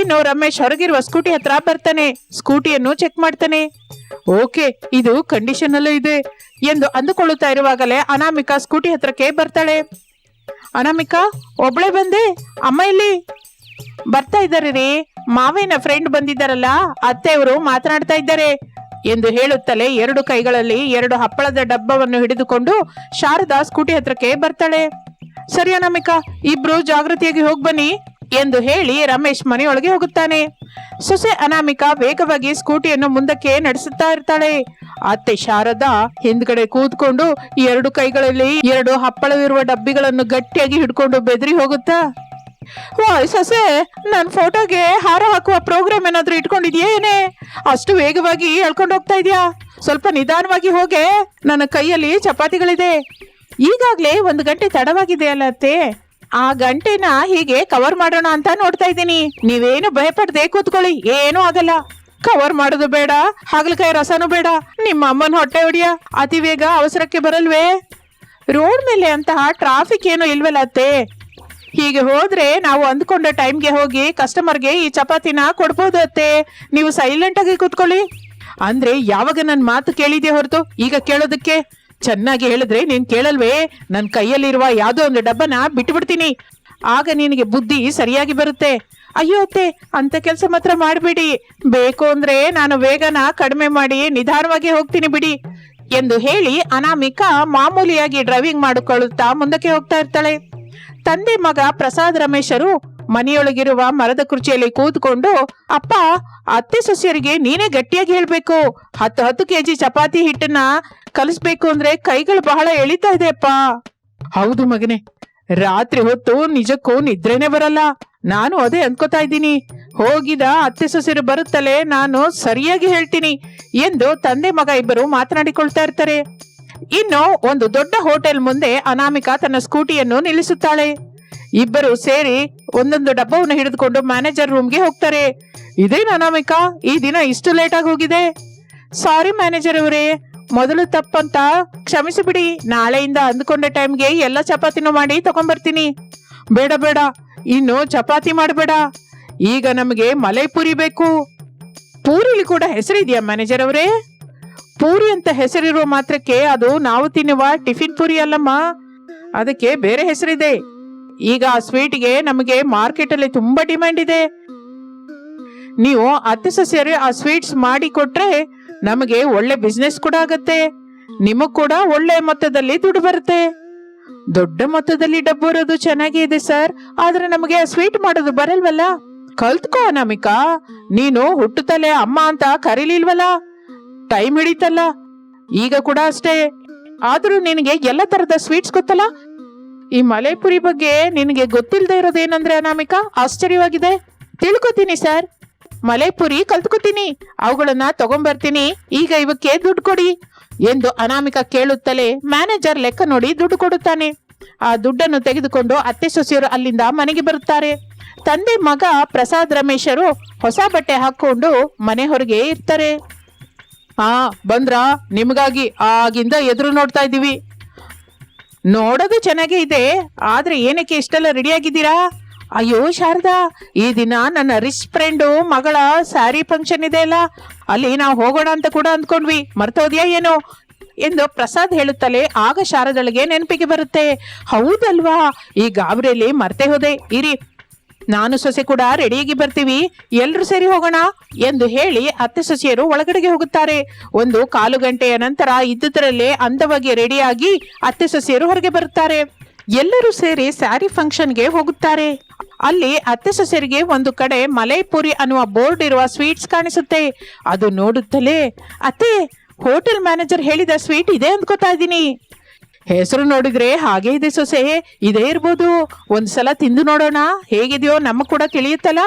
ಇನ್ನು ರಮೇಶ್ ಹೊರಗಿರುವ ಸ್ಕೂಟಿ ಹತ್ರ ಬರ್ತಾನೆ. ಸ್ಕೂಟಿಯನ್ನು ಚೆಕ್ ಮಾಡ್ತಾನೆ. ಓಕೆ, ಇದು ಕಂಡೀಷನ್ ಅಲ್ಲೂ ಇದೆ ಎಂದು ಅಂದುಕೊಳ್ಳುತ್ತಾ ಇರುವಾಗಲೇ ಅನಾಮಿಕಾ ಸ್ಕೂಟಿ ಹತ್ರಕ್ಕೆ ಬರ್ತಾಳೆ. ಅನಾಮಿಕಾ, ಒಬ್ಳೆ ಬಂದೆ? ಅಮ್ಮ ಇಲ್ಲಿ? ಬರ್ತಾ ಇದ್ದಾರೆ ರೀ. ಮಾವಿನ ಫ್ರೆಂಡ್ ಬಂದಿದ್ದಾರಲ್ಲ, ಅತ್ತೆಯವರು ಮಾತನಾಡ್ತಾ ಇದ್ದಾರೆ ಎಂದು ಹೇಳುತ್ತಲೇ ಎರಡು ಕೈಗಳಲ್ಲಿ ಎರಡು ಹಪ್ಪಳದ ಡಬ್ಬವನ್ನು ಹಿಡಿದುಕೊಂಡು ಶಾರದಾ ಸ್ಕೂಟಿ ಹತ್ರಕ್ಕೆ ಬರ್ತಾಳೆ. ಸರಿ ಅನಾಮಿಕ, ಇಬ್ರು ಜಾಗೃತಿಯಾಗಿ ಹೋಗ್ ಬನ್ನಿ. ಎಂದು ಹೇಳಿ ರಮೇಶ್ ಮನೆಯೊಳಗೆ ಹೋಗುತ್ತಾನೆ. ಸೊಸೆ ಅನಾಮಿಕಾ ವೇಗವಾಗಿ ಸ್ಕೂಟಿಯನ್ನು ಮುಂದಕ್ಕೆ ನಡೆಸುತ್ತಾ ಇರ್ತಾಳೆ. ಅತ್ತೆ ಶಾರದಾ ಹಿಂದ್ಗಡೆ ಕೂತ್ಕೊಂಡು ಎರಡು ಕೈಗಳಲ್ಲಿ ಎರಡು ಹಪ್ಪಳವಿರುವ ಡಬ್ಬಿಗಳನ್ನು ಗಟ್ಟಿಯಾಗಿ ಹಿಡ್ಕೊಂಡು ಬೆದರಿ ಹೋಗುತ್ತಾ ವಾಯ್ ಸೊಸೆ ನನ್ನ ಫೋಟೋಗೆ ಹಾರ ಹಾಕುವ ಪ್ರೋಗ್ರಾಮ್ ಏನಾದರೂ ಇಟ್ಕೊಂಡಿದ್ಯಾ ಏನೇ? ಅಷ್ಟು ವೇಗವಾಗಿ ಎಳ್ಕೊಂಡು ಹೋಗ್ತಾ ಇದೀಯಾ? ಸ್ವಲ್ಪ ನಿಧಾನವಾಗಿ ಹೋಗೆ, ನನ್ನ ಕೈಯಲ್ಲಿ ಚಪಾತಿಗಳಿದೆ. ಈಗಾಗ್ಲೇ ಒಂದು ಗಂಟೆ ತಡವಾಗಿದೆ ಅಲ್ಲ ಅತ್ತೆ. ಆ ಗಂಟೆನ ಹೀಗೆ ಕವರ್ ಮಾಡೋಣ ಅಂತ ನೋಡ್ತಾ ಇದ್ದೀನಿ. ನೀವೇನು ಭಯಪಡದೆ ಕೂತ್ಕೊಳ್ಳಿ, ಏನೂ ಆಗಲ್ಲ. ಕವರ್ ಮಾಡೋದು ಬೇಡ, ಹಾಗಲಕಾಯಿ ರಸನೂ ಬೇಡ. ನಿಮ್ಮ ಅಮ್ಮನ ಹೊಟ್ಟೆ ಹೊಡಿಯ, ಅತಿ ಬೇಗ ಅವಸರಕ್ಕೆ ಬರಲ್ವೇ? ರೋಡ್ ಮೇಲೆ ಅಂತಹ ಟ್ರಾಫಿಕ್ ಏನು ಇಲ್ವಲ್ಲ ಅತ್ತೆ? ಹೀಗೆ ಹೋದ್ರೆ ನಾವು ಅಂದ್ಕೊಂಡ ಟೈಮ್ಗೆ ಹೋಗಿ ಕಸ್ಟಮರ್ಗೆ ಈ ಚಪಾತಿನ ಕೊಡ್ಬೋದು ಅತ್ತೆ. ನೀವು ಸೈಲೆಂಟ್ ಆಗಿ ಕೂತ್ಕೊಳ್ಳಿ. ಅಂದ್ರೆ ಯಾವಾಗ ನನ್ನ ಮಾತು ಕೇಳಿದೆ ಹೊರತು? ಈಗ ಕೇಳೋದಕ್ಕೆ? ಚೆನ್ನಾಗಿ ಹೇಳಿದ್ರೆ ನೀನ್ ಕೇಳಲ್ವೇ? ನನ್ನ ಕೈಯಲ್ಲಿರುವ ಯಾವುದೋ ಒಂದು ಡಬ್ಬನ ಬಿಟ್ಬಿಡ್ತೀನಿ. ಆಗ ನಿನಗೆ ಬುದ್ಧಿ ಸರಿಯಾಗಿ ಬರುತ್ತೆ. ಅಯ್ಯೋ ಅತ್ತೆ, ಅಂತ ಕೆಲಸ ಮಾತ್ರ ಮಾಡಬೇಡಿ. ಬೇಕು ಅಂದ್ರೆ ನಾನು ವೇಗನ ಕಡಿಮೆ ಮಾಡಿ ನಿಧಾನವಾಗಿ ಹೋಗ್ತೀನಿ ಬಿಡಿ ಎಂದು ಹೇಳಿ ಅನಾಮಿಕಾ ಮಾಮೂಲಿಯಾಗಿ ಡ್ರೈವಿಂಗ್ ಮಾಡಿಕೊಳ್ಳುತ್ತಾ ಮುಂದಕ್ಕೆ ಹೋಗ್ತಾ ಇರ್ತಾಳೆ. ತಂದೆ ಮಗ ಪ್ರಸಾದ್ ರಮೇಶರು ಮನೆಯೊಳಗಿರುವ ಮರದ ಕುರ್ಚಿಯಲ್ಲಿ ಕೂತ್ಕೊಂಡು, ಅಪ್ಪ, ಅತ್ತೆ ಸೊಸೆಯರಿಗೆ ನೀನೇ ಗಟ್ಟಿಯಾಗಿ ಹೇಳ್ಬೇಕು. ಹತ್ತು ಹತ್ತು ಕೆಜಿ ಚಪಾತಿ ಹಿಟ್ಟನ್ನ ಕಲಿಸ್ಬೇಕು ಅಂದ್ರೆ ಕೈಗಳು ಬಹಳ ಎಳಿತಾ ಇದೆ ಅಪ್ಪ. ಹೌದು ಮಗನೇ, ರಾತ್ರಿ ಹೊತ್ತು ನಿಜಕ್ಕೂ ನಿದ್ರೆನೆ ಬರಲ್ಲ. ನಾನು ಅದೇ ಅನ್ಕೋತಾ ಇದ್ದೀನಿ. ಹೋಗಿದ ಅತ್ತೆ ಸೊಸೆರು ಬರುತ್ತಲೇ ನಾನು ಸರಿಯಾಗಿ ಹೇಳ್ತೀನಿ. ಎಂದು ತಂದೆ ಮಗ ಇಬ್ಬರು ಮಾತನಾಡಿಕೊಳ್ತಾ ಇರ್ತಾರೆ. ಇನ್ನು ಒಂದು ದೊಡ್ಡ ಹೋಟೆಲ್ ಮುಂದೆ ಅನಾಮಿಕಾ ತನ್ನ ಸ್ಕೂಟಿಯನ್ನು ನಿಲ್ಲಿಸುತ್ತಾಳೆ. ಇಬ್ಬರು ಸೇರಿ ಒಂದೊಂದು ಡಬ್ಬವನ್ನು ಹಿಡಿದುಕೊಂಡು ಮ್ಯಾನೇಜರ್ ರೂಮ್ಗೆ ಹೋಗ್ತಾರೆ. ಇದೇನು ಅನಾಮಿಕಾ? ಈ ದಿನ ಇಷ್ಟು ಲೇಟ್ ಆಗಿ ಹೋಗಿದೆ. ಸಾರಿ ಮ್ಯಾನೇಜರ್ ಅವರೇ, ಮೊದಲು ತಪ್ಪಂತ ಕ್ಷಮಿಸಿಬಿಡಿ. ನಾಳೆಯಿಂದ ಅಂದ್ಕೊಂಡ ಟೈಮ್ಗೆ ಎಲ್ಲ ಚಪಾತಿನೂ ಮಾಡಿ ತಗೊಂಡ್ಬರ್ತೀನಿ. ಬೇಡ ಬೇಡ. ಇನ್ನು ಚಪಾತಿ ಮಾಡಬೇಡ. ಈಗ ನಮಗೆ ಮಲೈಪುರಿ ಬೇಕು. ಪೂರಿಲಿ ಕೂಡ ಹೆಸರಿದೆಯಾ ಮ್ಯಾನೇಜರ್ ಅವರೇ? ಪೂರಿ ಅಂತ ಹೆಸರಿರುವ ಮಾತ್ರಕ್ಕೆ ಅದು ನಾವು ತಿನ್ನುವ ಟಿಫಿನ್ ಪೂರಿ ಅಲ್ಲಮ್ಮ. ಅದಕ್ಕೆ ಬೇರೆ ಹೆಸರಿದೆ. ಈಗ ಆ ಸ್ವೀಟ್ಗೆ ನಮಗೆ ಮಾರ್ಕೆಟ್ ಅಲ್ಲಿ ತುಂಬಾ ಡಿಮ್ಯಾಂಡ್ ಇದೆ. ನೀವು ಅತ್ತೆ ಸಸ್ಯರು ಆ ಸ್ವೀಟ್ಸ್ ಮಾಡಿ ಕೊಟ್ರೆ ನಮಗೆ ಒಳ್ಳೆ ಬಿಸ್ನೆಸ್ ಕೂಡ ಆಗತ್ತೆ. ನಿಮಗ್ ಕೂಡ ಒಳ್ಳೆ ಮೊತ್ತದಲ್ಲಿ ದುಡ್ಡು ಬರುತ್ತೆ. ದೊಡ್ಡ ಮೊತ್ತದಲ್ಲಿ ಡಬ್ಬು ಇರೋದು ಚೆನ್ನಾಗಿ ಇದೆ ಸರ್. ಆದ್ರೆ ನಮಗೆ ಆ ಸ್ವೀಟ್ ಮಾಡೋದು ಬರಲ್ವಲ್ಲ? ಕಲ್ತ್ಕೋ ಅನಾಮಿಕಾ. ನೀನು ಹುಟ್ಟುತ್ತಲೇ ಅಮ್ಮ ಅಂತ ಕರೀಲಿಲ್ವಲ್ಲ? ಟೈಮ್ ಹಿಡಿತಲ್ಲ? ಈಗ ಕೂಡ ಅಷ್ಟೇ. ಆದರೂ ನಿನಗೆ ಎಲ್ಲ ತರದ ಸ್ವೀಟ್ಸ್ ಗೊತ್ತಲ್ಲ? ಈ ಮಲೆಪುರಿ ಬಗ್ಗೆ ನಿನಗೆ ಗೊತ್ತಿಲ್ಲದೆ ಇರೋದೇನಂದ್ರೆ ಅನಾಮಿಕಾ? ಆಶ್ಚರ್ಯವಾಗಿದೆ. ತಿಳ್ಕೊತೀನಿ ಸರ್. ಮಲೆಪುರಿ ಕಲ್ತ್ಕೊತೀನಿ. ಅವುಗಳನ್ನ ತಗೊಂಬರ್ತೀನಿ. ಈಗ ಇವಕ್ಕೆ ದುಡ್ಡು ಕೊಡಿ ಎಂದು ಅನಾಮಿಕಾ ಕೇಳುತ್ತಲೇ ಮ್ಯಾನೇಜರ್ ಲೆಕ್ಕ ನೋಡಿ ದುಡ್ಡು ಕೊಡುತ್ತಾನೆ. ಆ ದುಡ್ಡನ್ನು ತೆಗೆದುಕೊಂಡು ಅತ್ತೆ ಸೊಸೆಯರು ಅಲ್ಲಿಂದ ಮನೆಗೆ ಬರುತ್ತಾರೆ. ತಂದೆ ಮಗ ಪ್ರಸಾದ್ ರಮೇಶರು ಹೊಸ ಬಟ್ಟೆ ಹಾಕೊಂಡು ಮನೆ ಹೊರಗೆ ಇರ್ತಾರೆ. ಹಾ ಬಂದ್ರ ನಿಮಗಾಗಿ ಆಗಿಂದ ಎದುರು ನೋಡ್ತಾ ಇದ್ದೀವಿ. ನೋಡೋದು ಚೆನ್ನಾಗೇ ಇದೆ, ಆದ್ರೆ ಏನಕ್ಕೆ ಇಷ್ಟೆಲ್ಲ ರೆಡಿ ಆಗಿದ್ದೀರಾ? ಅಯ್ಯೋ, ಶಾರದಾ, ಈ ದಿನ ನನ್ನ ರಿಚ್ ಫ್ರೆಂಡು ಮಗಳ ಸ್ಯಾರಿ ಫಂಕ್ಷನ್ ಇದೆ ಅಲ್ಲ, ಅಲ್ಲಿ ನಾವು ಹೋಗೋಣ ಅಂತ ಕೂಡ ಅಂದ್ಕೊಂಡ್ವಿ. ಮರ್ತೋದ್ಯಾ ಏನು ಎಂದು ಪ್ರಸಾದ್ ಹೇಳುತ್ತಲೇ ಆಗ ಶಾರದಳಿಗೆ ನೆನಪಿಗೆ ಬರುತ್ತೆ. ಹೌದಲ್ವಾ? ಈ ಗಾಬರಿಯಲ್ಲಿ ಮರ್ತೆ ಹೋದೆ. ಇರಿ ನಾನು ಸೊಸೆ ಕೂಡ ರೆಡಿಯಾಗಿ ಬರ್ತೀವಿ. ಎಲ್ಲರೂ ಸೇರಿ ಹೋಗೋಣ ಎಂದು ಹೇಳಿ ಅತ್ತೆ ಸೊಸೆಯರು ಒಳಗಡೆಗೆ ಹೋಗುತ್ತಾರೆ. ಒಂದು ಕಾಲು ಗಂಟೆಯ ನಂತರ ಇದ್ದುದರಲ್ಲೇ ಅಂದವಾಗಿ ರೆಡಿಯಾಗಿ ಅತ್ತೆ ಸೊಸೆಯರು ಹೊರಗೆ ಬರುತ್ತಾರೆ. ಎಲ್ಲರೂ ಸೇರಿ ಸ್ಯಾರಿ ಫಂಕ್ಷನ್ಗೆ ಹೋಗುತ್ತಾರೆ. ಅಲ್ಲಿ ಅತ್ತೆ ಸೊಸೆಯರಿಗೆ ಒಂದು ಕಡೆ ಮಲೈಪುರಿ ಅನ್ನುವ ಬೋರ್ಡ್ ಇರುವ ಸ್ವೀಟ್ಸ್ ಕಾಣಿಸುತ್ತೆ. ಅದು ನೋಡುತ್ತಲೇ, ಅತ್ತೆ, ಹೋಟೆಲ್ ಮ್ಯಾನೇಜರ್ ಹೇಳಿದ ಸ್ವೀಟ್ ಇದೆ ಅಂದ್ಕೋತಾ ಇದ್ದೀನಿ. ಹೆಸರು ನೋಡಿದ್ರೆ ಹಾಗೆ ಇದೆ ಸೊಸೆ. ಇದೇ ಇರ್ಬೋದು. ಒಂದ್ಸಲ ತಿಂದು ನೋಡೋಣ. ಹೇಗಿದೆಯೋ ನಮಗ್ ಕೂಡ ತಿಳಿಯುತ್ತಲ್ಲ?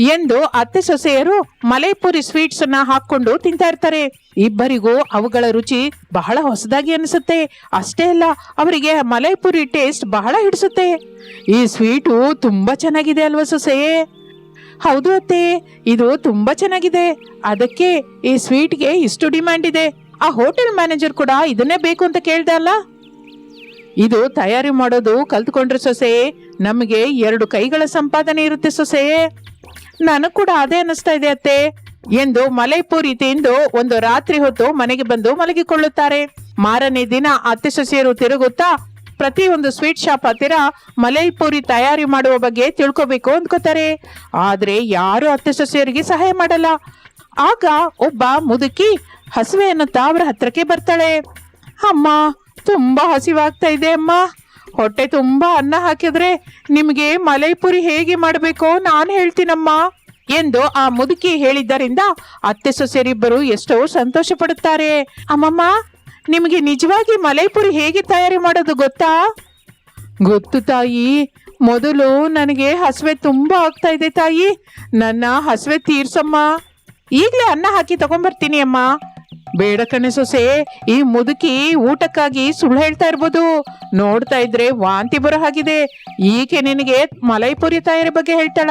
ಎಂದು ಅತ್ತೆ ಸೊಸೆಯರು ಮಲೈಪುರಿ ಸ್ವೀಟ್ಸ್ ಅನ್ನ ಹಾಕೊಂಡು ತಿಂತಾ ಇರ್ತಾರೆ. ಇಬ್ಬರಿಗೂ ಅವುಗಳ ರುಚಿ ಬಹಳ ಹೊಸದಾಗಿ ಅನಿಸುತ್ತೆ. ಅಷ್ಟೇ ಅಲ್ಲ, ಅವರಿಗೆ ಮಲೈಪುರಿ ಟೇಸ್ಟ್ ಬಹಳ ಹಿಡಿಸುತ್ತೆ. ಈ ಸ್ವೀಟು ತುಂಬಾ ಚೆನ್ನಾಗಿದೆ ಅಲ್ವಾ ಸೊಸೆ? ಹೌದು ಅತ್ತೆ, ಇದು ತುಂಬಾ ಚೆನ್ನಾಗಿದೆ. ಅದಕ್ಕೆ ಈ ಸ್ವೀಟ್ಗೆ ಇಷ್ಟು ಡಿಮ್ಯಾಂಡ್ ಇದೆ. ಆ ಹೋಟೆಲ್ ಮ್ಯಾನೇಜರ್ ಕೂಡ ಇದನ್ನೇ ಬೇಕು ಅಂತ ಕೇಳ್ದೆ ಅಲ್ಲ? ಇದು ತಯಾರಿ ಮಾಡೋದು ಕಲ್ತ್ಕೊಂಡ್ರೆ ಸೊಸೆ. ನಮಗೆ ಎರಡು ಕೈಗಳ ಸಂಪಾದನೆ ಇರುತ್ತೆ ಸೊಸೆ. ನನಗ್ ಕೂಡ ಅದೇ ಅನಿಸ್ತಾ ಇದೆ ಅತ್ತೆ. ಎಂದು ಮಲೈಪುರಿ ತಿಂದು ಒಂದು ರಾತ್ರಿ ಹೊತ್ತು ಮನೆಗೆ ಬಂದು ಮಲಗಿಕೊಳ್ಳುತ್ತಾರೆ. ಮಾರನೇ ದಿನ ಅತ್ತೆ ಸೊಸೆಯರು ತಿರುಗುತ್ತಾ ಪ್ರತಿಯೊಂದು ಸ್ವೀಟ್ ಶಾಪ್ ಹತ್ತಿರ ಮಲೈಪುರಿ ತಯಾರಿ ಮಾಡುವ ಬಗ್ಗೆ ತಿಳ್ಕೊಬೇಕು ಅಂದ್ಕೋತಾರೆ. ಆದ್ರೆ ಯಾರು ಅತ್ತೆ ಸೊಸೆಯರಿಗೆ ಸಹಾಯ ಮಾಡಲ್ಲ. ಆಗ ಒಬ್ಬ ಮುದುಕಿ ಹಸುವೆ ಅನ್ನುತ್ತಾ ಅವರ ಹತ್ರಕ್ಕೆ ಬರ್ತಾಳೆ. ಅಮ್ಮ ತುಂಬಾ ಹಸಿವಾಗ್ತಾ ಇದೆ ಅಮ್ಮ. ಹೊಟ್ಟೆ ತುಂಬಾ ಅನ್ನ ಹಾಕಿದ್ರೆ ನಿಮಗೆ ಮಲೈಪುರಿ ಹೇಗೆ ಮಾಡಬೇಕು ನಾನು ಹೇಳ್ತೀನಮ್ಮ. ಎಂದು ಆ ಮುದುಕಿ ಹೇಳಿದ್ದರಿಂದ ಅತ್ತೆ ಸೊಸೆಯರಿಬ್ಬರು ಎಷ್ಟೋ ಸಂತೋಷ ಪಡುತ್ತಾರೆ. ಅಮ್ಮಮ್ಮ, ನಿಮಗೆ ನಿಜವಾಗಿ ಮಲೈಪುರಿ ಹೇಗೆ ತಯಾರಿ ಮಾಡೋದು ಗೊತ್ತಾ? ಗೊತ್ತು ತಾಯಿ. ಮೊದಲು ನನಗೆ ಹಸುವೆ ತುಂಬಾ ಆಗ್ತಾ ಇದೆ ತಾಯಿ. ನನ್ನ ಹಸುವೆ ತೀರ್ಸಮ್ಮ. ಈಗಲೇ ಅನ್ನ ಹಾಕಿ ತಗೊಂಬರ್ತೀನಿ ಅಮ್ಮ. ಬೇಡ ಕಣೆ ಸೊಸೆ ಈ ಮುದುಕಿ ಊಟಕ್ಕಾಗಿ ಸುಳ್ಳು ಹೇಳ್ತಾ ಇರ್ಬೋದು. ನೋಡ್ತಾ ಇದ್ರೆ ವಾಂತಿ ಬರೋ ಹಾಗಿದೆ. ಈಕೆ ನಿನಗೆ ಮಲೈಪುರಿ ತಯಾರಿ ಬಗ್ಗೆ ಹೇಳ್ತಾಳ.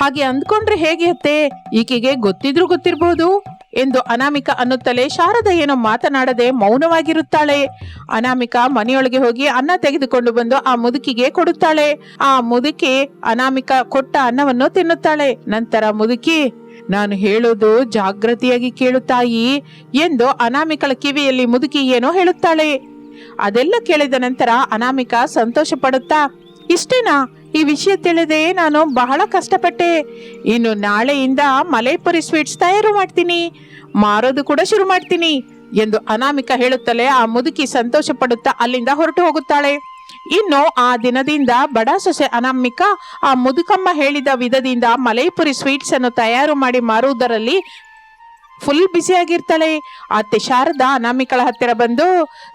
ಹಾಗೆ ಅಂದ್ಕೊಂಡ್ರೆ ಹೇಗೆ ಅತ್ತೆ? ಈಕೆಗೆ ಗೊತ್ತಿದ್ರು ಗೊತ್ತಿರ್ಬೋದು. ಎಂದು ಅನಾಮಿಕ ಅನ್ನುತ್ತಲೇ ಶಾರದ ಏನೋ ಮಾತನಾಡದೆ ಮೌನವಾಗಿರುತ್ತಾಳೆ. ಅನಾಮಿಕ ಮನೆಯೊಳಗೆ ಹೋಗಿ ಅನ್ನ ತೆಗೆದುಕೊಂಡು ಬಂದು ಆ ಮುದುಕಿಗೆ ಕೊಡುತ್ತಾಳೆ. ಆ ಮುದುಕಿ ಅನಾಮಿಕ ಕೊಟ್ಟ ಅನ್ನವನ್ನು ತಿನ್ನುತ್ತಾಳೆ. ನಂತರ ಮುದುಕಿ ನಾನು ಹೇಳೋದು ಜಾಗೃತಿಯಾಗಿ ಕೇಳುತ್ತಾಯಿ ತಾಯಿ ಎಂದು ಅನಾಮಿಕಳ ಕಿವಿಯಲ್ಲಿ ಮುದುಕಿ ಏನೋ ಹೇಳುತ್ತಾಳೆ. ಅದೆಲ್ಲ ಕೇಳಿದ ನಂತರ ಅನಾಮಿಕ ಸಂತೋಷ ಪಡುತ್ತಾ ಇಷ್ಟೇನಾ? ಈ ವಿಷಯ ತಿಳಿದೆ ನಾನು ಬಹಳ ಕಷ್ಟಪಟ್ಟೆ. ಇನ್ನು ನಾಳೆಯಿಂದ ಮಲೈಪುರಿ ಸ್ವೀಟ್ಸ್ ತಯಾರು ಮಾಡ್ತೀನಿ, ಮಾರೋದು ಕೂಡ ಶುರು ಮಾಡ್ತೀನಿ ಎಂದು ಅನಾಮಿಕ ಹೇಳುತ್ತಲೇ ಆ ಮುದುಕಿ ಸಂತೋಷ ಪಡುತ್ತಾ ಅಲ್ಲಿಂದ ಹೊರಟು ಹೋಗುತ್ತಾಳೆ. ಇನ್ನು ಆ ದಿನದಿಂದ ಬಡ ಸೊಸೆ ಅನಾಮಿಕ ಆ ಮುದುಕಮ್ಮ ಹೇಳಿದ ವಿಧದಿಂದ ಮಲೈಪುರಿ ಸ್ವೀಟ್ಸ್ ಅನ್ನು ತಯಾರು ಮಾಡಿ ಮಾರುವುದರಲ್ಲಿ ಫುಲ್ ಬ್ಯುಸಿಯಾಗಿರ್ತಾಳೆ ಅತ್ತೆ ಶಾರದಾ ಅನಾಮಿಕಳ ಹತ್ತಿರ ಬಂದು,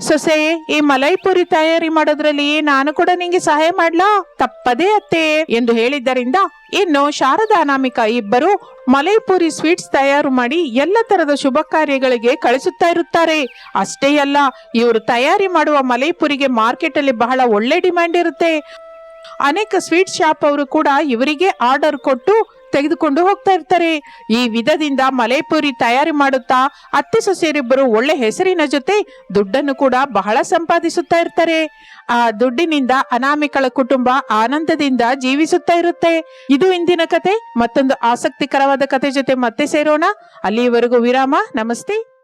ಸೊಸೆ, ಈ ಮಲೈಪುರಿ ತಯಾರಿ ಮಾಡೋದ್ರಲ್ಲಿ ನಾನು ಕೂಡ ನಿಂಗೆ ಸಹಾಯ ಮಾಡ್ಲಾ? ತಪ್ಪದೇ ಅತ್ತೆ ಎಂದು ಹೇಳಿದ್ದರಿಂದ, ಇನ್ನು ಶಾರದಾ ಅನಾಮಿಕ ಇಬ್ಬರು ಮಲೈಪುರಿ ಸ್ವೀಟ್ಸ್ ತಯಾರು ಮಾಡಿ ಎಲ್ಲ ತರದ ಶುಭ ಕಾರ್ಯಗಳಿಗೆ ಕಳಿಸುತ್ತಾ ಇರುತ್ತಾರೆ. ಅಷ್ಟೇ ಅಲ್ಲ, ಇವರು ತಯಾರಿ ಮಾಡುವ ಮಲೈಪುರಿಗೆ ಮಾರ್ಕೆಟ್ ಅಲ್ಲಿ ಬಹಳ ಒಳ್ಳೆ ಡಿಮ್ಯಾಂಡ್ ಇರುತ್ತೆ. ಅನೇಕ ಸ್ವೀಟ್ ಶಾಪ್ ಅವರು ಕೂಡ ಇವರಿಗೆ ಆರ್ಡರ್ ಕೊಟ್ಟು ತೆಗೆದುಕೊಂಡು ಹೋಗ್ತಾ ಇರ್ತಾರೆ. ಈ ವಿಧದಿಂದ ಮಲೆಪುರಿ ತಯಾರಿ ಮಾಡುತ್ತಾ ಅತ್ತೆ ಸೊಸೆಯರಿಬ್ಬರು ಒಳ್ಳೆ ಹೆಸರಿನ ಜೊತೆ ದುಡ್ಡನ್ನು ಕೂಡ ಬಹಳ ಸಂಪಾದಿಸುತ್ತಾ ಇರ್ತಾರೆ. ಆ ದುಡ್ಡಿನಿಂದ ಅನಾಮಿಕಳ ಕುಟುಂಬ ಆನಂದದಿಂದ ಜೀವಿಸುತ್ತಾ ಇರುತ್ತೆ. ಇದು ಇಂದಿನ ಕತೆ. ಮತ್ತೊಂದು ಆಸಕ್ತಿಕರವಾದ ಕತೆ ಜೊತೆ ಮತ್ತೆ ಸೇರೋಣ. ಅಲ್ಲಿಯವರೆಗೂ ವಿರಾಮ. ನಮಸ್ತೆ.